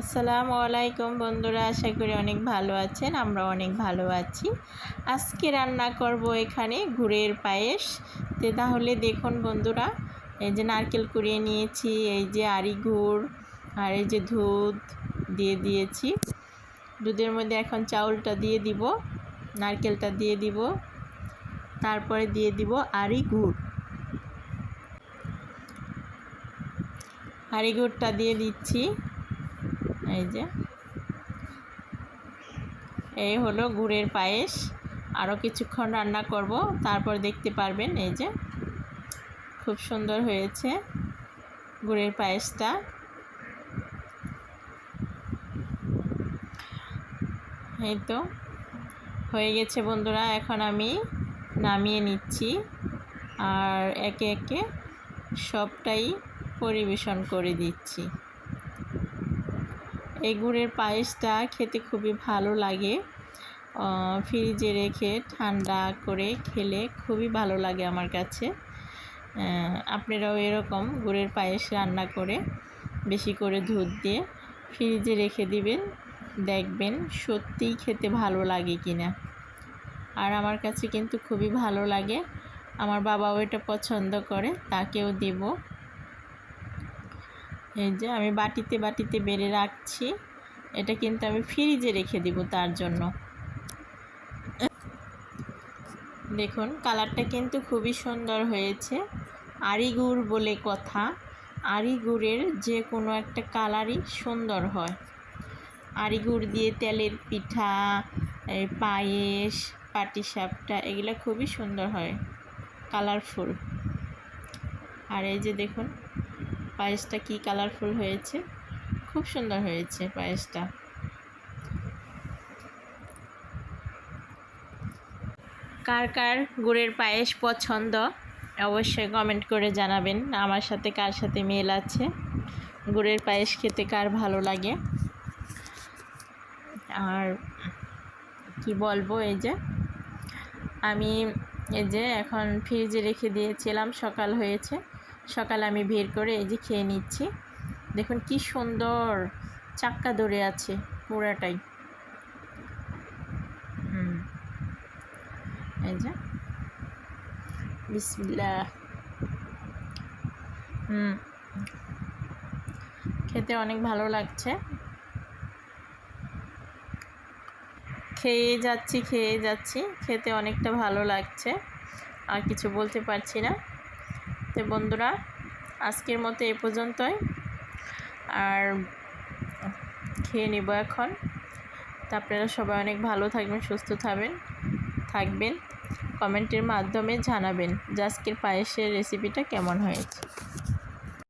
আসসালামু আলাইকুম বন্ধুরা, আশা করি অনেক ভালো আছেন আমরা অনেক ভালো আছি। আজকে রান্না করব এখানে গুড়ের পায়েস। তো তাহলে দেখুন বন্ধুরা, এই যে নারকেল কুড়িয়ে নিয়েছি, এই যে আড়ি গুড়, আর এই যে দুধ দিয়ে দিয়েছি। দুধের মধ্যে এখন চাউলটা দিয়ে দিব, নারকেলটা দিয়ে দিব, তারপরে দিয়ে দিব আড়ি গুড়। আড়ি গুড়টা দিয়ে দিচ্ছি। এই যে। এই হলো গুড়ের পায়েস। আরও কিছুক্ষণ রান্না করব, তারপর দেখতে পারবেন এই যে। খুব সুন্দর হয়েছে গুড়ের পায়েসটা। এই তো, হয়ে গেছে বন্ধুরা, এখন আমি নামিয়ে নিচ্ছি। আর একে একে সবটাই পরিবেশন করে দিচ্ছি। এই গুড়ের পায়েসটা খেতে খুবই ভালো লাগে। ফ্রিজে রেখে ঠান্ডা করে খেলে খুবই ভালো লাগে আমার কাছে। আপনারাও এরকম গুড়ের পায়েস রান্না করে বেশি করে দুধ দিয়ে ফ্রিজে রেখে দিবেন, দেখবেন সত্যিই খেতে ভালো লাগে কি না আর আমার কাছে কিন্তু খুবই ভালো লাগে। আমার বাবাও এটা পছন্দ করে, তাকেও দেব। এই যে আমি বাটিতে বাটিতে বেড়ে রাখছি। এটা কিন্তু আমি ফ্রিজে রেখে দিব তার জন্য। দেখুন, কালারটা কিন্তু খুবই সুন্দর হয়েছে। আড়িগুড় বলে কথা। আড়িগুড়ের যে কোনো একটা কালারই সুন্দর হয়। আড়িগুড় দিয়ে তেলের পিঠা পায়েস, পাটিসাপটা, এগুলো খুবই সুন্দর হয়। কালারফুল। আর এই যে দেখুন পায়েসটা কি কালারফুল হয়েছে? খুব সুন্দর হয়েছে পায়েসটা। কার কার গুড়ের পায়েস পছন্দ? অবশ্যই কমেন্ট করে জানাবেন, আমার সাথে কার সাথে মেল আছে? গুড়ের পায়েস খেতে কার ভালো লাগে? আর কি বলব, এই যে আমি, এই যে এখন ফ্রিজে রেখে দিয়েছিলাম, সকাল হয়েছে। সকালে আমি বের করে এই যে খেয়ে নিচ্ছি। দেখুন কি সুন্দর চাক্কা ধরে আছে পুরাটাই। হুম। এই যে। হুম। খেতে অনেক ভালো লাগছে। খেয়ে যাচ্ছি খেয়ে যাচ্ছি। খেতে অনেকটা ভালো লাগছে। আর কিছু বলতে পারছি না। তো বন্ধুরা, আজকের মতো এ পর্যন্তই। আর খেয়ে নেব এখন। তা আপনারা সবাই অনেক ভালো থাকবেন, সুস্থ থাকবেন থাকবেন। কমেন্টের মাধ্যমে জানাবেন যে আজকের পায়েসের রেসিপিটা কেমন হয়েছে।